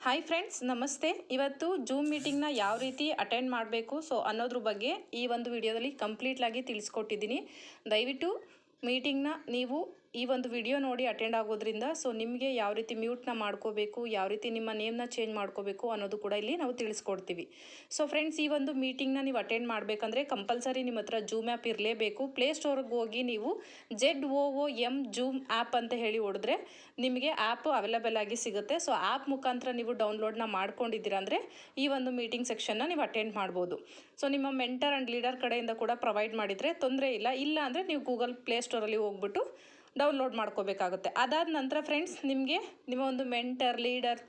Hi friends ನಮಸ್ತೆ. ಇವತ್ತು zoom ಮೀಟಿಂಗ್ನ ಯಾವ ರೀತಿ ಅಟೆಂಡ್ ಮಾಡಬೇಕು ಸೊ ಅನ್ನೋದ್ರ ಬಗ್ಗೆ ಈ ಒಂದು ವಿಡಿಯೋದಲ್ಲಿ ಕಂಪ್ಲೀಟ್ಲಾಗಿ ತಿಳಿಸ್ಕೊಟ್ಟಿದ್ದೀನಿ. ದಯವಿಟ್ಟು ಮೀಟಿಂಗ್ನ ನೀವು ಈ ಒಂದು ವಿಡಿಯೋ ನೋಡಿ ಅಟೆಂಡ್ ಆಗೋದ್ರಿಂದ ಸೊ ನಿಮಗೆ ಯಾವ ರೀತಿ ಮ್ಯೂಟ್ನ ಮಾಡ್ಕೋಬೇಕು, ಯಾವ ರೀತಿ ನಿಮ್ಮ ನೇಮ್ನ ಚೇಂಜ್ ಮಾಡ್ಕೋಬೇಕು ಅನ್ನೋದು ಕೂಡ ಇಲ್ಲಿ ನಾವು ತಿಳಿಸ್ಕೊಡ್ತೀವಿ. ಸೊ ಫ್ರೆಂಡ್ಸ್ ಈ ಒಂದು ಮೀಟಿಂಗ್ನ ನೀವು ಅಟೆಂಡ್ ಮಾಡಬೇಕಂದ್ರೆ ಕಂಪಲ್ಸರಿ ನಿಮ್ಮ ಹತ್ರ ಜೂಮ್ ಆ್ಯಪ್ ಇರಲೇಬೇಕು. ಪ್ಲೇಸ್ಟೋರ್ಗೆ ಹೋಗಿ ನೀವು Z O O M Zoom app ಅಂತ ಹೇಳಿ ಹೊಡೆದ್ರೆ ನಿಮಗೆ ಆ್ಯಪ್ ಅವೈಲೇಬಲ್ ಆಗಿ ಸಿಗುತ್ತೆ. ಸೊ ಆ್ಯಪ್ ಮುಖಾಂತರ ನೀವು ಡೌನ್ಲೋಡ್ನ ಮಾಡ್ಕೊಂಡಿದ್ದೀರಾ ಅಂದರೆ ಈ ಒಂದು ಮೀಟಿಂಗ್ ಸೆಕ್ಷನ್ನ ನೀವು ಅಟೆಂಡ್ ಮಾಡ್ಬೋದು. ಸೊ ನಿಮ್ಮ ಮೆಂಟರ್ ಆ್ಯಂಡ್ ಲೀಡರ್ ಕಡೆಯಿಂದ ಕೂಡ ಪ್ರೊವೈಡ್ ಮಾಡಿದರೆ ತೊಂದರೆ ಇಲ್ಲ. ಇಲ್ಲ ಅಂದರೆ ನೀವು ಗೂಗಲ್ ಪ್ಲೇಸ್ಟೋರಲ್ಲಿ ಹೋಗ್ಬಿಟ್ಟು ಡೌನ್ಲೋಡ್ ಮಾಡ್ಕೋಬೇಕಾಗುತ್ತೆ. ಅದಾದ ನಂತರ ಫ್ರೆಂಡ್ಸ್ ನಿಮಗೆ ನಿಮ್ಮ ಒಂದು ಮೆಂಟರ್ ಲೀಡರ್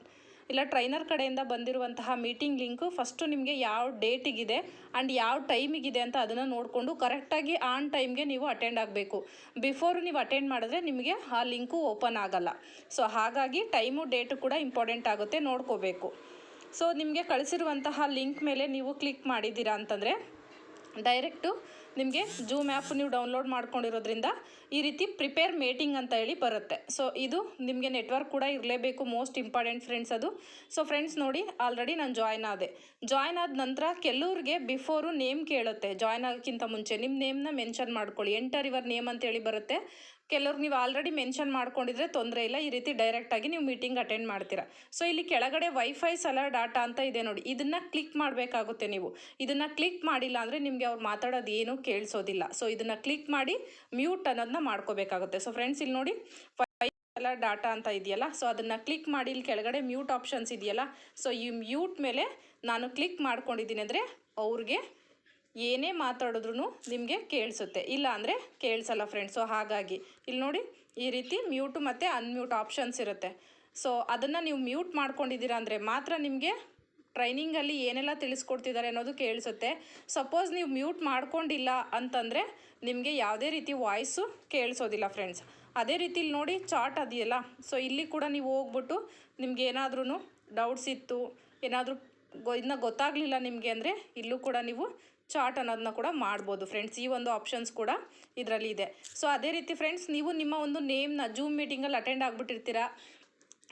ಇಲ್ಲ ಟ್ರೈನರ್ ಕಡೆಯಿಂದ ಬಂದಿರುವಂತಹ ಮೀಟಿಂಗ್ ಲಿಂಕು ಫಸ್ಟು ನಿಮಗೆ ಯಾವ ಡೇಟಿಗಿದೆ ಆ್ಯಂಡ್ ಯಾವ ಟೈಮಿಗಿದೆ ಅಂತ ಅದನ್ನು ನೋಡಿಕೊಂಡು ಕರೆಕ್ಟಾಗಿ ಆನ್ ಟೈಮ್ಗೆ ನೀವು ಅಟೆಂಡ್ ಆಗಬೇಕು. ಬಿಫೋರ್ ನೀವು ಅಟೆಂಡ್ ಮಾಡಿದ್ರೆ ನಿಮಗೆ ಆ ಲಿಂಕು ಓಪನ್ ಆಗಲ್ಲ. ಸೊ ಹಾಗಾಗಿ ಟೈಮು ಡೇಟು ಕೂಡ ಇಂಪಾರ್ಟೆಂಟ್ ಆಗುತ್ತೆ ನೋಡ್ಕೋಬೇಕು. ಸೊ ನಿಮಗೆ ಕಳಿಸಿರುವಂತಹ ಲಿಂಕ್ ಮೇಲೆ ನೀವು ಕ್ಲಿಕ್ ಮಾಡಿದ್ದೀರಾ ಅಂತಂದರೆ ಡೈರೆಕ್ಟು ನಿಮಗೆ ಜೂಮ್ ಆ್ಯಪ್ ನೀವು ಡೌನ್ಲೋಡ್ ಮಾಡ್ಕೊಂಡಿರೋದ್ರಿಂದ ಈ ರೀತಿ ಪ್ರಿಪೇರ್ ಮೇಟಿಂಗ್ ಅಂತ ಹೇಳಿ ಬರುತ್ತೆ. ಸೊ ಇದು ನಿಮಗೆ ನೆಟ್ವರ್ಕ್ ಕೂಡ ಇರಲೇಬೇಕು ಮೋಸ್ಟ್ ಇಂಪಾರ್ಟೆಂಟ್ ಫ್ರೆಂಡ್ಸ್ ಅದು. ಸೊ ಫ್ರೆಂಡ್ಸ್ ನೋಡಿ ಆಲ್ರೆಡಿ ನಾನು ಜಾಯ್ನ್ ಆದೆ. ಜಾಯ್ನ್ ಆದ ನಂತರ ಕೆಲವ್ರಿಗೆ ಬಿಫೋರು ನೇಮ್ ಕೇಳುತ್ತೆ. ಜಾಯ್ನ್ ಆಗೋಕ್ಕಿಂತ ಮುಂಚೆ ನಿಮ್ಮ ನೇಮ್ನ ಮೆನ್ಷನ್ ಮಾಡ್ಕೊಳ್ಳಿ. ಎಂಟರ್ ಇವರ್ ನೇಮ್ ಅಂತೇಳಿ ಬರುತ್ತೆ. ಕೆಲವ್ರಿಗೆ ನೀವು ಆಲ್ರೆಡಿ ಮೆನ್ಷನ್ ಮಾಡ್ಕೊಂಡಿದ್ರೆ ತೊಂದರೆ ಇಲ್ಲ. ಈ ರೀತಿ ಡೈರೆಕ್ಟಾಗಿ ನೀವು ಮೀಟಿಂಗ್ ಅಟೆಂಡ್ ಮಾಡ್ತೀರಾ. ಸೊ ಇಲ್ಲಿ ಕೆಳಗಡೆ ವೈಫೈ ಸಲರ್ ಡಾಟಾ ಅಂತ ಇದೆ ನೋಡಿ. ಇದನ್ನು ಕ್ಲಿಕ್ ಮಾಡಬೇಕಾಗುತ್ತೆ ನೀವು. ಇದನ್ನು ಕ್ಲಿಕ್ ಮಾಡಿಲ್ಲ ಅಂದರೆ ನಿಮಗೆ ಅವ್ರು ಮಾತಾಡೋದು ಏನೂ ಕೇಳಿಸೋದಿಲ್ಲ. ಸೊ ಇದನ್ನು ಕ್ಲಿಕ್ ಮಾಡಿ ಮ್ಯೂಟ್ ಅನ್ನೋದನ್ನ ಮಾಡ್ಕೋಬೇಕಾಗುತ್ತೆ. ಸೊ ಫ್ರೆಂಡ್ಸ್ ಇಲ್ಲಿ ನೋಡಿ ಎಲ್ಲ ಡಾಟಾ ಅಂತ ಇದೆಯಲ್ಲ. ಸೊ ಅದನ್ನು ಕ್ಲಿಕ್ ಮಾಡಿ ಇಲ್ಲಿ ಕೆಳಗಡೆ ಮ್ಯೂಟ್ ಆಪ್ಷನ್ಸ್ ಇದೆಯಲ್ಲ. ಸೊ ಈ ಮ್ಯೂಟ್ ಮೇಲೆ ನಾನು ಕ್ಲಿಕ್ ಮಾಡ್ಕೊಂಡಿದ್ದೀನಿ ಅಂದರೆ ಅವ್ರಿಗೆ ಏನೇ ಮಾತಾಡಿದ್ರು ನಿಮಗೆ ಕೇಳಿಸುತ್ತೆ. ಇಲ್ಲ ಅಂದರೆ ಕೇಳಿಸಲ್ಲ ಫ್ರೆಂಡ್ಸ್ ಹಾಗಾಗಿ ಇಲ್ಲಿ ನೋಡಿ, ಈ ರೀತಿ ಮ್ಯೂಟ್ ಮತ್ತು ಅನ್ಮ್ಯೂಟ್ ಆಪ್ಷನ್ಸ್ ಇರುತ್ತೆ. ಸೊ ಅದನ್ನು ನೀವು ಮ್ಯೂಟ್ ಮಾಡ್ಕೊಂಡಿದ್ದೀರ ಅಂದರೆ ಮಾತ್ರ ನಿಮಗೆ ಟ್ರೈನಿಂಗಲ್ಲಿ ಏನೆಲ್ಲ ತಿಳಿಸ್ಕೊಡ್ತಿದ್ದಾರೆ ಅನ್ನೋದು ಕೇಳಿಸುತ್ತೆ. ಸಪೋಸ್ ನೀವು ಮ್ಯೂಟ್ ಮಾಡ್ಕೊಂಡಿಲ್ಲ ಅಂತಂದರೆ ನಿಮಗೆ ಯಾವುದೇ ರೀತಿ ವಾಯ್ಸು ಕೇಳಿಸೋದಿಲ್ಲ ಫ್ರೆಂಡ್ಸ್ ಅದೇ ರೀತಿ ಇಲ್ಲಿ ನೋಡಿ ಚಾರ್ಟ್ ಅದೆಯಲ್ಲ. ಸೊ ಇಲ್ಲಿ ಕೂಡ ನೀವು ಹೋಗ್ಬಿಟ್ಟು ನಿಮ್ಗೆ ಏನಾದ್ರೂ ಡೌಟ್ಸ್ ಇತ್ತು, ಏನಾದರೂ ಗೊ ಇನ್ನೂ ಗೊತ್ತಾಗಲಿಲ್ಲ ನಿಮಗೆ ಅಂದರೆ ಇಲ್ಲೂ ಕೂಡ ನೀವು ಚಾರ್ಟ್ ಅನ್ನೋದನ್ನ ಕೂಡ ಮಾಡ್ಬೋದು ಫ್ರೆಂಡ್ಸ್ ಈ ಒಂದು ಆಪ್ಷನ್ಸ್ ಕೂಡ ಇದರಲ್ಲಿ ಇದೆ. ಸೊ ಅದೇ ರೀತಿ ಫ್ರೆಂಡ್ಸ್ ನೀವು ನಿಮ್ಮ ಒಂದು ನೇಮ್ನ ಜೂಮ್ ಮೀಟಿಂಗಲ್ಲಿ ಅಟೆಂಡ್ ಆಗಿಬಿಟ್ಟಿರ್ತೀರಾ?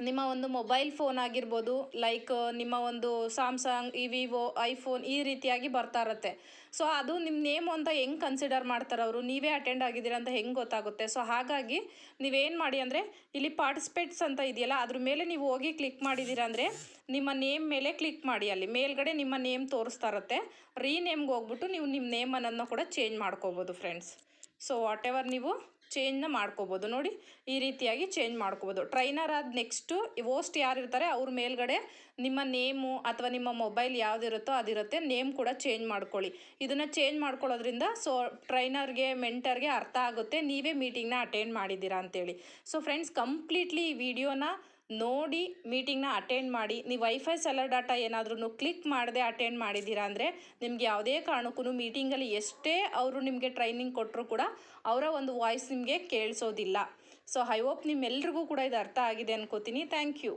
ನಿಮ್ಮ ಒಂದು ಮೊಬೈಲ್ ಫೋನ್ ಆಗಿರ್ಬೋದು ಲೈಕ್ ನಿಮ್ಮ ಒಂದು ಸ್ಯಾಮ್ಸಂಗ್ ಈ ವಿವೋ ಐಫೋನ್ ಈ ರೀತಿಯಾಗಿ ಬರ್ತಾ ಇರುತ್ತೆ. ಸೊ ಅದು ನಿಮ್ಮ ನೇಮ್ ಅಂತ ಹೆಂಗೆ ಕನ್ಸಿಡರ್ ಮಾಡ್ತಾರೆ ಅವರು? ನೀವೇ ಅಟೆಂಡ್ ಆಗಿದ್ದೀರ ಅಂತ ಹೆಂಗೆ ಗೊತ್ತಾಗುತ್ತೆ? ಸೊ ಹಾಗಾಗಿ ನೀವೇನು ಮಾಡಿ ಅಂದರೆ, ಇಲ್ಲಿ ಪಾರ್ಟಿಸಿಪೇಟ್ಸ್ ಅಂತ ಇದೆಯಲ್ಲ, ಅದ್ರ ಮೇಲೆ ನೀವು ಹೋಗಿ ಕ್ಲಿಕ್ ಮಾಡಿದ್ದೀರ ಅಂದರೆ, ನಿಮ್ಮ ನೇಮ್ ಮೇಲೆ ಕ್ಲಿಕ್ ಮಾಡಿ. ಅಲ್ಲಿ ಮೇಲ್ಗಡೆ ನಿಮ್ಮ ನೇಮ್ ತೋರಿಸ್ತಾ ಇರುತ್ತೆ. ರೀ ನೇಮ್ಗೆ ಹೋಗ್ಬಿಟ್ಟು ನೀವು ನಿಮ್ಮ ನೇಮ್ ಅನ್ನೋದನ್ನ ಕೂಡ ಚೇಂಜ್ ಮಾಡ್ಕೋಬೋದು ಫ್ರೆಂಡ್ಸ್ ಸೊ ವಾಟ್ ಎವರ್ ನೀವು ಚೇಂಜ್ನ ಮಾಡ್ಕೋಬೋದು. ನೋಡಿ, ಈ ರೀತಿಯಾಗಿ ಚೇಂಜ್ ಮಾಡ್ಕೋಬೋದು. ಟ್ರೈನರ್ ಆದ ನೆಕ್ಸ್ಟು ಓಸ್ಟ್ ಯಾರಿರ್ತಾರೆ ಅವ್ರ ಮೇಲ್ಗಡೆ ನಿಮ್ಮ ನೇಮು ಅಥವಾ ನಿಮ್ಮ ಮೊಬೈಲ್ ಯಾವುದಿರುತ್ತೋ ಅದಿರುತ್ತೆ ನೇಮ್ ಕೂಡ ಚೇಂಜ್ ಮಾಡ್ಕೊಳ್ಳಿ. ಇದನ್ನು ಚೇಂಜ್ ಮಾಡ್ಕೊಳ್ಳೋದ್ರಿಂದ ಸೊ ಟ್ರೈನರ್ಗೆ ಮೆಂಟರ್ಗೆ ಅರ್ಥ ಆಗುತ್ತೆ. ನೀವೇ ಮೀಟಿಂಗ್ನ ಅಟೆಂಡ್ ಮಾಡಿದ್ದೀರಾ ಅಂತೇಳಿ. ಸೊ ಫ್ರೆಂಡ್ಸ್ ಕಂಪ್ಲೀಟ್ಲಿ ಈ ವಿಡಿಯೋನ ನೋಡಿ ಮೀಟಿಂಗ್ನ ಅಟೆಂಡ್ ಮಾಡಿ, ನೀವು ವೈಫೈ ಸೆಲ್ಲರ್ ಡಾಟಾ ಏನಾದ್ರೂ ಕ್ಲಿಕ್ ಮಾಡದೆ ಅಟೆಂಡ್ ಮಾಡಿದ್ದೀರಾ ಅಂದರೆ ನಿಮ್ಗೆ ಯಾವುದೇ ಕಾರಣಕ್ಕೂ ಮೀಟಿಂಗಲ್ಲಿ ಎಷ್ಟೇ ಅವರು ನಿಮಗೆ ಟ್ರೈನಿಂಗ್ ಕೊಟ್ಟರು ಕೂಡ ಅವರ ಒಂದು ವಾಯ್ಸ್ ನಿಮಗೆ ಕೇಳಿಸೋದಿಲ್ಲ. ಸೊ ಐ ಹೋಪ್ ನಿಮ್ಮೆಲ್ರಿಗೂ ಕೂಡ ಇದು ಅರ್ಥ ಆಗಿದೆ ಅನ್ಕೋತೀನಿ. Thank you